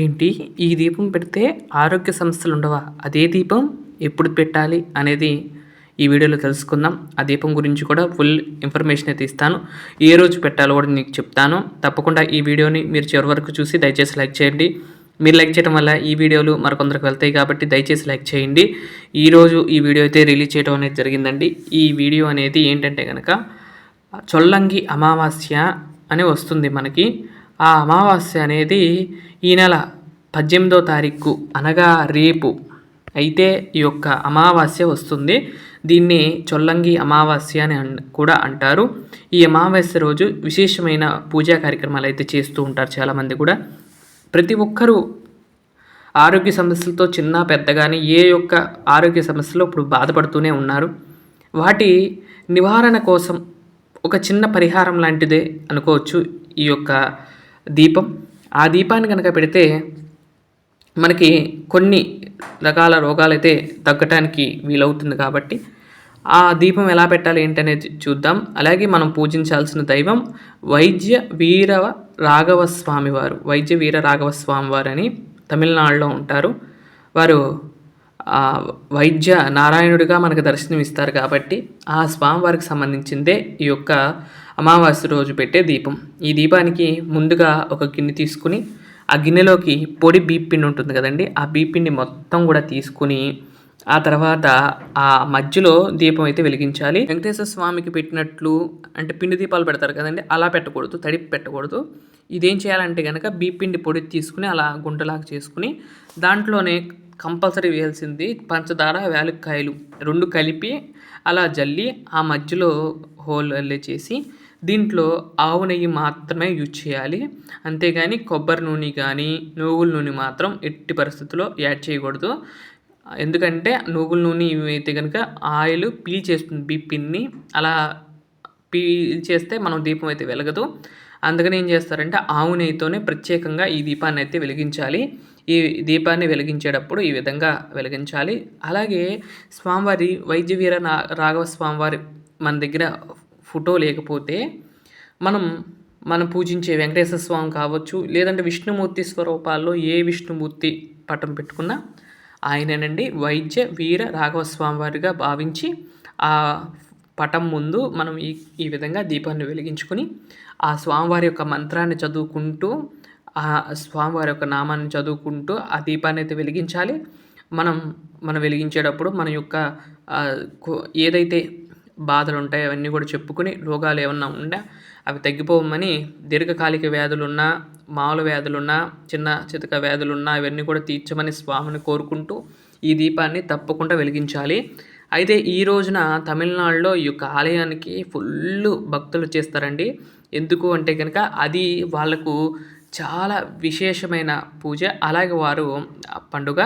ఏంటి? ఈ దీపం పెడితే ఆరోగ్య సమస్యలు ఉండవా? అదే దీపం ఎప్పుడు పెట్టాలి అనేది ఈ వీడియోలో తెలుసుకుందాం. ఆ దీపం గురించి కూడా ఫుల్ ఇన్ఫర్మేషన్ అయితే ఇస్తాను. ఏ రోజు పెట్టాలో కూడా మీకు చెప్తాను. తప్పకుండా ఈ వీడియోని మీరు చివరి వరకు చూసి దయచేసి లైక్ చేయండి. మీరు లైక్ చేయడం వల్ల ఈ వీడియోలు మరికొందరికి వెళ్తాయి కాబట్టి దయచేసి లైక్ చేయండి. ఈరోజు ఈ వీడియో అయితే రిలీజ్ చేయడం అనేది జరిగిందండి. ఈ వీడియో అనేది ఏంటంటే కనుక చొల్లంగి అమావాస్య అని వస్తుంది మనకి. ఆ అమావాస్య అనేది ఈ నెల పద్దెనిమిదో తారీఖు అనగా రేపు. అయితే ఈ యొక్క అమావాస్య వస్తుంది. దీన్ని చొల్లంగి అమావాస్య అని అన్- కూడా అంటారు. ఈ అమావాస్య రోజు విశేషమైన పూజా కార్యక్రమాలు అయితే చేస్తూ ఉంటారు చాలామంది కూడా. ప్రతి ఒక్కరూ ఆరోగ్య సమస్యలతో చిన్న పెద్దగాని ఏ యొక్క ఆరోగ్య సమస్యలో ఇప్పుడు బాధపడుతూనే ఉన్నారు. వాటి నివారణ కోసం ఒక చిన్న పరిహారం లాంటిదే అనుకోవచ్చు ఈ యొక్క దీపం. ఆ దీపాన్ని కనుక పెడితే మనకి కొన్ని రకాల రోగాలైతే తగ్గటానికి వీలవుతుంది కాబట్టి ఆ దీపం ఎలా పెట్టాలి ఏంటనేది చూద్దాం. అలాగే మనం పూజించాల్సిన దైవం వైద్య వీరవ రాఘవ స్వామి వారు వైద్య వీర రాఘవ స్వామి వారు అని తమిళనాడులో ఉంటారు. వారు వైద్య నారాయణుడిగా మనకు దర్శనం ఇస్తారు కాబట్టి ఆ స్వామివారికి సంబంధించిందే ఈ యొక్క అమావాస్య రోజు పెట్టే దీపం. ఈ దీపానికి ముందుగా ఒక గిన్నె తీసుకుని ఆ గిన్నెలోకి పొడి బీపిండి ఉంటుంది కదండి ఆ బీపిండి మొత్తం కూడా తీసుకుని ఆ తర్వాత ఆ మధ్యలో దీపం అయితే వెలిగించాలి. వెంకటేశ్వర స్వామికి పెట్టినట్లు అంటే పిండి దీపాలు పెడతారు కదండి అలా పెట్టకూడదు తడిపి పెట్టకూడదు. ఇదేం చేయాలంటే కనుక బీపిండి పొడి తీసుకుని అలా గుంటలాగా చేసుకుని దాంట్లోనే కంపల్సరీ వేయాల్సింది పంచదార యాలక్కాయలు రెండు కలిపి అలా జల్లి ఆ మధ్యలో హోల్ చేసి దీంట్లో ఆవు నెయ్యి మాత్రమే యూజ్ చేయాలి. అంతేగాని కొబ్బరి నూనె కానీ నువ్వుల నూనె మాత్రం ఎట్టి పరిస్థితుల్లో యాడ్ చేయకూడదు. ఎందుకంటే నువ్వుల నూనె అయితే కనుక ఆయిల్ పీల్ చేస్తుంది బీపిన్ని అలా పీల్ చేస్తే మనం దీపం అయితే వెలగదు. అందుకని ఏం చేస్తారంటే ఆవు నెయ్యితోనే ప్రత్యేకంగా ఈ దీపాన్ని అయితే వెలిగించాలి. ఈ దీపాన్ని వెలిగించేటప్పుడు ఈ విధంగా వెలిగించాలి. అలాగే స్వామివారి వైద్యవీర నా- రాఘవ స్వామివారి మన దగ్గర ఫోటో లేకపోతే మనం మనం పూజించే వెంకటేశ్వర స్వామి కావచ్చు లేదంటే విష్ణుమూర్తి స్వరూపాల్లో ఏ విష్ణుమూర్తి పటం పెట్టుకున్నా ఆయనేనండి వైద్య వీర రాఘవ స్వామి వారిగా భావించి ఆ పటం ముందు మనం ఈ ఈ విధంగా దీపాన్ని వెలిగించుకొని ఆ స్వామివారి యొక్క మంత్రాన్ని చదువుకుంటూ ఆ స్వామివారి యొక్క నామాన్ని చదువుకుంటూ ఆ దీపాన్ని అయితే వెలిగించాలి. మనం మనం వెలిగించేటప్పుడు మన యొక్క ఏదైతే బాధలు ఉంటాయి అవన్నీ కూడా చెప్పుకుని రోగాలు ఏమన్నా ఉండా అవి తగ్గిపోవమని దీర్ఘకాలిక వ్యాధులున్నా మామూలు వ్యాధులున్నా చిన్న చితక వ్యాధులున్నా ఇవన్నీ కూడా తీర్చమని స్వామిని కోరుకుంటూ ఈ దీపాన్ని తప్పకుండా వెలిగించాలి. అయితే ఈ రోజున తమిళనాడులో ఈ యొక్క ఆలయానికి ఫుల్ భక్తులు చేస్తారండి. ఎందుకు అంటే కనుక అది వాళ్ళకు చాలా విశేషమైన పూజ. అలాగే వారు పండుగ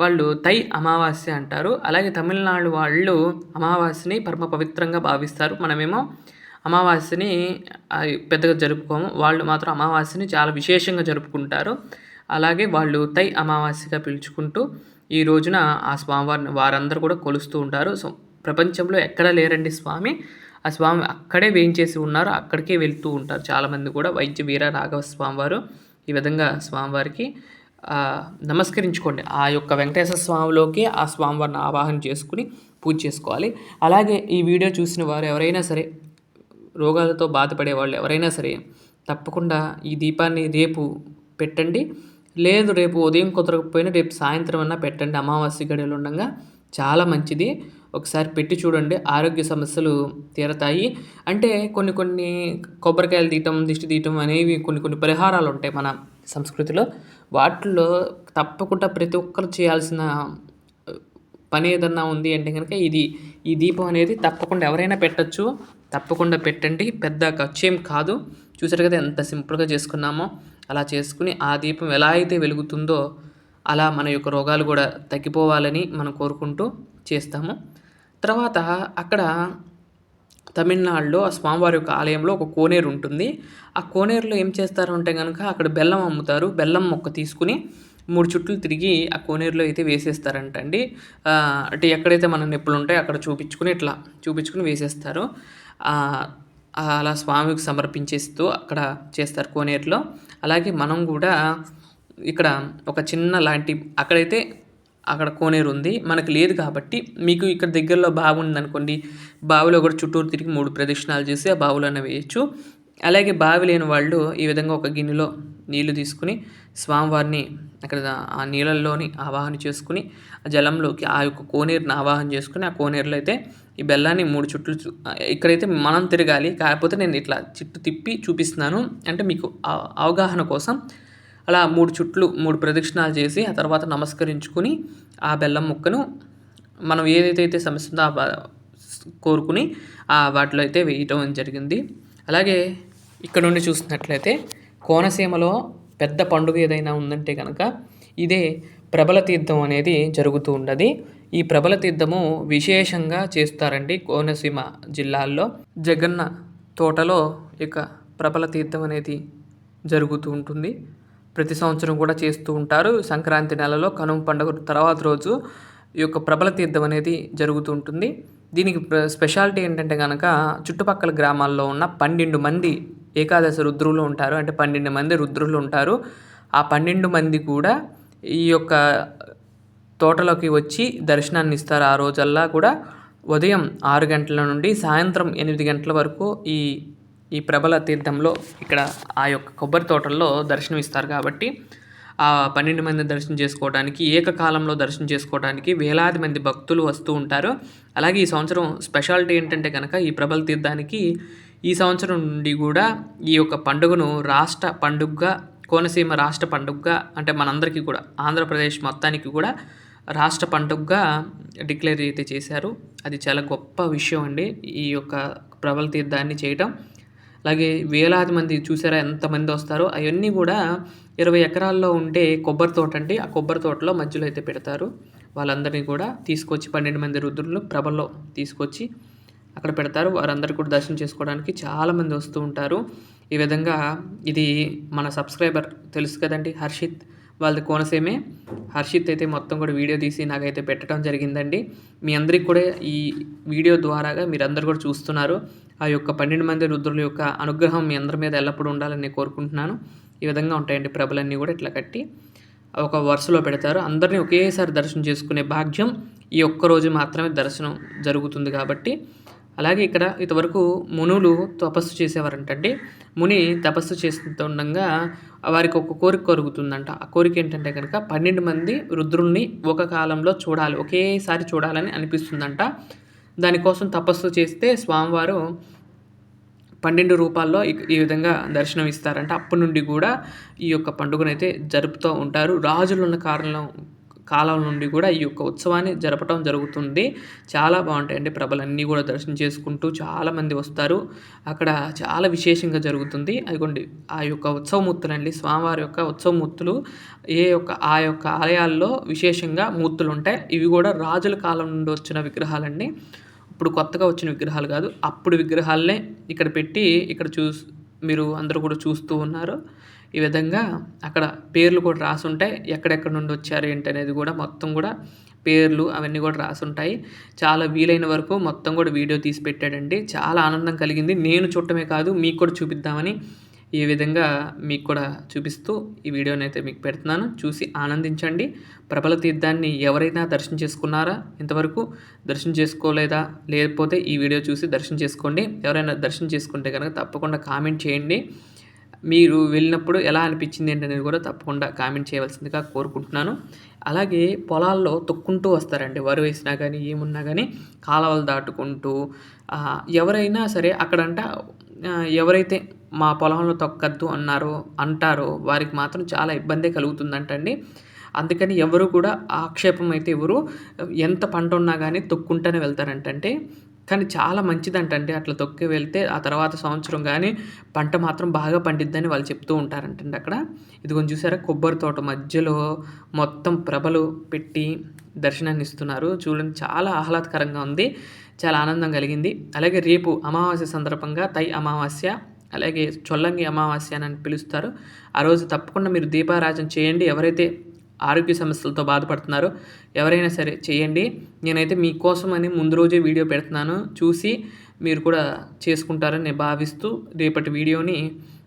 వాళ్ళు తై అమావాస్య అంటారు. అలాగే తమిళనాడు వాళ్ళు అమావాస్యని పరమ పవిత్రంగా భావిస్తారు. మనమేమో అమావాస్యని పెద్దగా జరుపుకోము. వాళ్ళు మాత్రం అమావాస్యని చాలా విశేషంగా జరుపుకుంటారు. అలాగే వాళ్ళు తై అమావాస్యగా పిలుచుకుంటూ ఈ రోజున ఆ స్వామివారిని వారందరూ కూడా కొలుస్తూ ఉంటారు. సో ప్రపంచంలో ఎక్కడ లేరండి స్వామి? ఆ స్వామి అక్కడే వేయించేసి ఉన్నారు. అక్కడికే వెళ్తూ ఉంటారు. చాలామంది కూడా వైద్య వీర రాఘవ స్వామివారు. ఈ విధంగా స్వామివారికి నమస్కరించుకోండి. ఆ యొక్క వెంకటేశ్వర స్వామిలోకి ఆ స్వామివారిని ఆవాహన చేసుకుని పూజ చేసుకోవాలి. అలాగే ఈ వీడియో చూసిన వారు ఎవరైనా సరే రోగాలతో బాధపడే వాళ్ళు ఎవరైనా సరే తప్పకుండా ఈ దీపాన్ని రేపు పెట్టండి. లేదు రేపు ఉదయం కుదరకపోయినా రేపు సాయంత్రం అన్నా పెట్టండి. అమావాస్య గడియలు ఉండగా చాలా మంచిది. ఒకసారి పెట్టి చూడండి. ఆరోగ్య సమస్యలు తీరతాయి. అంటే కొన్ని కొన్ని కొబ్బరికాయలు తీయటం దిష్టి తీయటం అనేవి కొన్ని కొన్ని పరిహారాలు ఉంటాయి మన సంస్కృతిలో. వాటిల్లో తప్పకుండా ప్రతి ఒక్కరు చేయాల్సిన పని ఏదన్నా ఉంది అంటే కనుక ఇది ఈ దీపం అనేది తప్పకుండా ఎవరైనా పెట్టచ్చు. తప్పకుండా పెట్టండి. పెద్ద ఖర్చేం కాదు. చూసారు కదా ఎంత సింపుల్గా చేసుకున్నామో. అలా చేసుకుని ఆ దీపం ఎలా అయితే వెలుగుతుందో అలా మన యొక్క రోగాలు కూడా తగ్గిపోవాలని మనం కోరుకుంటూ చేస్తాము. తర్వాత అక్కడ తమిళనాడులో ఆ స్వామివారి యొక్క ఆలయంలో ఒక కోనేరు ఉంటుంది. ఆ కోనేరులో ఏం చేస్తారు అంటే కనుక అక్కడ బెల్లం అమ్ముతారు. బెల్లం మొక్క తీసుకుని మూడు చుట్లు తిరిగి ఆ కోనేరులో అయితే వేసేస్తారంటండి. అండి అంటే ఎక్కడైతే మన నొప్పులు ఉంటాయో అక్కడ చూపించుకుని ఇట్లా చూపించుకుని వేసేస్తారు. అలా స్వామికి సమర్పించేస్తూ అక్కడ చేస్తారు కోనేరులో. అలాగే మనం కూడా ఇక్కడ ఒక చిన్న లాంటి అక్కడైతే అక్కడ కోనేరు ఉంది. మనకు లేదు కాబట్టి మీకు ఇక్కడ దగ్గరలో బావి ఉందనుకోండి. బావిలో కూడా చుట్టూరు తిరిగి మూడు ప్రదక్షిణాలు చేసి ఆ బావిలోనే వేయచ్చు. అలాగే బావి లేని వాళ్ళు ఈ విధంగా ఒక గిన్నెలో నీళ్ళు తీసుకుని స్వామివారిని అక్కడ ఆ నీళ్ళల్లోని ఆవాహన చేసుకుని ఆ జలంలోకి ఆ యొక్క కోనేరుని ఆవాహన చేసుకుని ఆ కోనేరులో అయితే ఈ బెల్లాన్ని మూడు చుట్లు ఇక్కడైతే మనం తిరగాలి. కాకపోతే నేను ఇట్లా చుట్టు తిప్పి చూపిస్తున్నాను. అంటే మీకు అవగాహన కోసం అలా మూడు చుట్లు మూడు ప్రదక్షిణాలు చేసి ఆ తర్వాత నమస్కరించుకుని ఆ బెల్లం ముక్కను మనం ఏదైతే అయితే సమస్య ఉందో కోరుకుని ఆ వాటిలో అయితే వేయటం జరిగింది. అలాగే ఇక్కడ నుండి చూసినట్లయితే కోనసీమలో పెద్ద పండుగ ఏదైనా ఉందంటే కనుక ఇదే ప్రబల తీర్థం అనేది జరుగుతూ ఉండదు. ఈ ప్రబల తీర్థము విశేషంగా చేస్తారండి కోనసీమ జిల్లాల్లో. జగన్న తోటలో ఇక ప్రబల తీర్థం అనేది జరుగుతూ ఉంటుంది. ప్రతి సంవత్సరం కూడా చేస్తూ ఉంటారు. సంక్రాంతి నెలలో కనుమ పండుగ తర్వాత రోజు ఈ యొక్క ప్రబల తీర్థం అనేది జరుగుతూ ఉంటుంది. దీనికి స్పెషాలిటీ ఏంటంటే కనుక చుట్టుపక్కల గ్రామాల్లో ఉన్న పన్నెండు మంది ఏకాదశి రుద్రులు ఉంటారు. అంటే పన్నెండు మంది రుద్రులు ఉంటారు. ఆ పన్నెండు మంది కూడా ఈ యొక్క తోటలోకి వచ్చి దర్శనాన్ని ఇస్తారు. ఆ రోజల్లా కూడా ఉదయం ఆరు గంటల నుండి సాయంత్రం ఎనిమిది గంటల వరకు ఈ ఈ ప్రబల తీర్థంలో ఇక్కడ ఆ యొక్క కొబ్బరి తోటల్లో దర్శనం ఇస్తారు కాబట్టి ఆ పన్నెండు మంది దర్శనం చేసుకోవడానికి ఏకకాలంలో దర్శనం చేసుకోవడానికి వేలాది మంది భక్తులు వస్తూ ఉంటారు. అలాగే ఈ సంవత్సరం స్పెషాలిటీ ఏంటంటే కనుక ఈ ప్రబల తీర్థానికి ఈ సంవత్సరం నుండి కూడా ఈ యొక్క పండుగను రాష్ట్ర పండుగగా కోనసీమ రాష్ట్ర పండుగగా అంటే మనందరికీ కూడా ఆంధ్రప్రదేశ్ మొత్తానికి కూడా రాష్ట్ర పండుగగా డిక్లేర్ అయితే చేశారు. అది చాలా గొప్ప విషయం అండి ఈ యొక్క ప్రబల తీర్థాన్ని చేయటం. అలాగే వేలాది మంది చూసారా ఎంతమంది వస్తారో? అవన్నీ కూడా ఇరవై ఎకరాల్లో ఉండే కొబ్బరి తోట అండి. ఆ కొబ్బరి తోటలో మధ్యలో అయితే పెడతారు. వాళ్ళందరినీ కూడా తీసుకొచ్చి పన్నెండు మంది రుద్రులు ప్రభల్లో తీసుకొచ్చి అక్కడ పెడతారు. వారందరూ కూడా దర్శనం చేసుకోవడానికి చాలామంది వస్తూ ఉంటారు. ఈ విధంగా ఇది మన సబ్స్క్రైబర్ తెలుసు కదండి హర్షిత్. వాళ్ళది కోనసీమే. హర్షిత్ అయితే మొత్తం కూడా వీడియో తీసి నాకైతే పెట్టడం జరిగిందండి. మీ అందరికి కూడా ఈ వీడియో ద్వారాగా మీరందరూ కూడా చూస్తున్నారు. ఆ యొక్క పన్నెండు మంది రుద్రుల యొక్క అనుగ్రహం మీ అందరి మీద ఎల్లప్పుడూ ఉండాలని కోరుకుంటున్నాను. ఈ విధంగా ఉంటాయండి ప్రభలన్నీ కూడా ఇట్లా కట్టి ఒక వరుసలో పెడతారు. అందరినీ ఒకేసారి దర్శనం చేసుకునే భాగ్యం ఈ ఒక్కరోజు మాత్రమే దర్శనం జరుగుతుంది కాబట్టి. అలాగే ఇక్కడ ఇంతవరకు మునులు తపస్సు చేసేవారంటండి. ముని తపస్సు చేస్తుండగా వారికి ఒక కోరిక కలుగుతుందంట ఆ కోరిక ఏంటంటే కనుక పన్నెండు మంది రుద్రుల్ని ఒక కాలంలో చూడాలి ఒకేసారి చూడాలని అనిపిస్తుందంట. దానికోసం తపస్సు చేస్తే స్వామివారు పన్నెండు రూపాల్లో ఈ విధంగా దర్శనం ఇస్తారంట అప్పటి నుండి కూడా ఈ యొక్క పండుగనైతే జరుపుతూ ఉంటారు. రాజులు ఉన్న కారణం కాలం నుండి కూడా ఈ యొక్క ఉత్సవాన్ని జరపడం జరుగుతుంది. చాలా బాగుంటాయండి ప్రభలన్నీ కూడా దర్శనం చేసుకుంటూ చాలామంది వస్తారు. అక్కడ చాలా విశేషంగా జరుగుతుంది. అదిగోండి ఆ యొక్క ఉత్సవమూర్తులు అండి స్వామివారి యొక్క ఉత్సవమూర్తులు ఏ యొక్క ఆ యొక్క ఆలయాల్లో విశేషంగా మూర్తులు ఉంటాయి ఇవి కూడా రాజుల కాలం నుండి వచ్చిన విగ్రహాలండి. ఇప్పుడు కొత్తగా వచ్చిన విగ్రహాలు కాదు అప్పుడు విగ్రహాలనే ఇక్కడ పెట్టి ఇక్కడ చూస్ మీరు అందరూ కూడా చూస్తూ ఉన్నారు. ఈ విధంగా అక్కడ పేర్లు కూడా రాసి ఉంటాయి ఎక్కడెక్కడ నుండి వచ్చారు ఏంటి అనేది కూడా మొత్తం కూడా పేర్లు అవన్నీ కూడా రాసి ఉంటాయి చాలా వీలైన వరకు మొత్తం కూడా వీడియో తీసి పెట్టాడండి. చాలా ఆనందం కలిగింది. నేను చూడటమే కాదు మీకు కూడా చూపిద్దామని ఈ విధంగా మీకు కూడా చూపిస్తూ ఈ వీడియోని అయితే మీకు పెడుతున్నాను. చూసి ఆనందించండి. ప్రబల తీర్థాన్ని ఎవరైనా దర్శనం చేసుకున్నారా? ఇంతవరకు దర్శనం చేసుకోలేదా? లేకపోతే ఈ వీడియో చూసి దర్శనం చేసుకోండి. ఎవరైనా దర్శనం చేసుకుంటే కనుక తప్పకుండా కామెంట్ చేయండి. మీరు వెళ్ళినప్పుడు ఎలా అనిపించింది ఏంటనేది కూడా తప్పకుండా కామెంట్ చేయవలసిందిగా కోరుకుంటున్నాను. అలాగే పొలాల్లో తొక్కుంటూ వస్తారండి. వరి వేసినా కానీ ఏమున్నా కానీ కాలువలు దాటుకుంటూ ఎవరైనా సరే అక్కడంట ఎవరైతే మా పొలంలో తొక్కద్దు అన్నారు అంటారో. వారికి మాత్రం చాలా ఇబ్బంది కలుగుతుందంటండి. అందుకని ఎవరు కూడా ఆక్షేపం అయితే ఎవరు ఎంత పంట ఉన్నా కానీ తొక్కుంటూనే వెళ్తారంటే కానీ చాలా మంచిదంటండి అట్లా తొక్కి వెళ్తే ఆ తర్వాత సంవత్సరం కానీ పంట మాత్రం బాగా పండిద్దని వాళ్ళు చెప్తూ ఉంటారంటండి అక్కడ. ఇది కొంచెం చూసారా కొబ్బరి తోట మధ్యలో మొత్తం ప్రభలు పెట్టి దర్శనాన్ని ఇస్తున్నారు. చూడండి చాలా ఆహ్లాదకరంగా ఉంది. చాలా ఆనందం కలిగింది. అలాగే రేపు అమావాస్య సందర్భంగా తై అమావాస్య అలాగే చొల్లంగి అమావాస్య అని పిలుస్తారు. ఆ రోజు తప్పకుండా మీరు దీపారాజన చేయండి. ఎవరైతే ఆరోగ్య సమస్యలతో బాధపడుతున్నారో ఎవరైనా సరే చేయండి. నేనైతే మీకోసం అని ముందు రోజే వీడియో పెడుతున్నాను. చూసి మీరు కూడా చేసుకుంటారని నేను భావిస్తూ రేపటి వీడియోని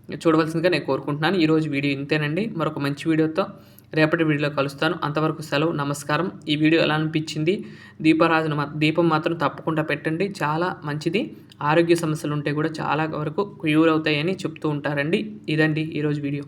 చూడవలసిందిగా నేను కోరుకుంటున్నాను. ఈరోజు వీడియో ఇంతేనండి. మరొక మంచి వీడియోతో రేపటి వీడియోలో కలుస్తాను. అంతవరకు సెలవు నమస్కారం. ఈ వీడియో ఎలా అనిపించింది? దీపారాధన దీపం మాత్రం తప్పకుండా పెట్టండి. చాలా మంచిది. ఆరోగ్య సమస్యలు ఉంటే కూడా చాలా వరకు క్యూర్ అవుతాయని చెప్తూ ఉంటారండి. ఇదండి ఈరోజు వీడియో.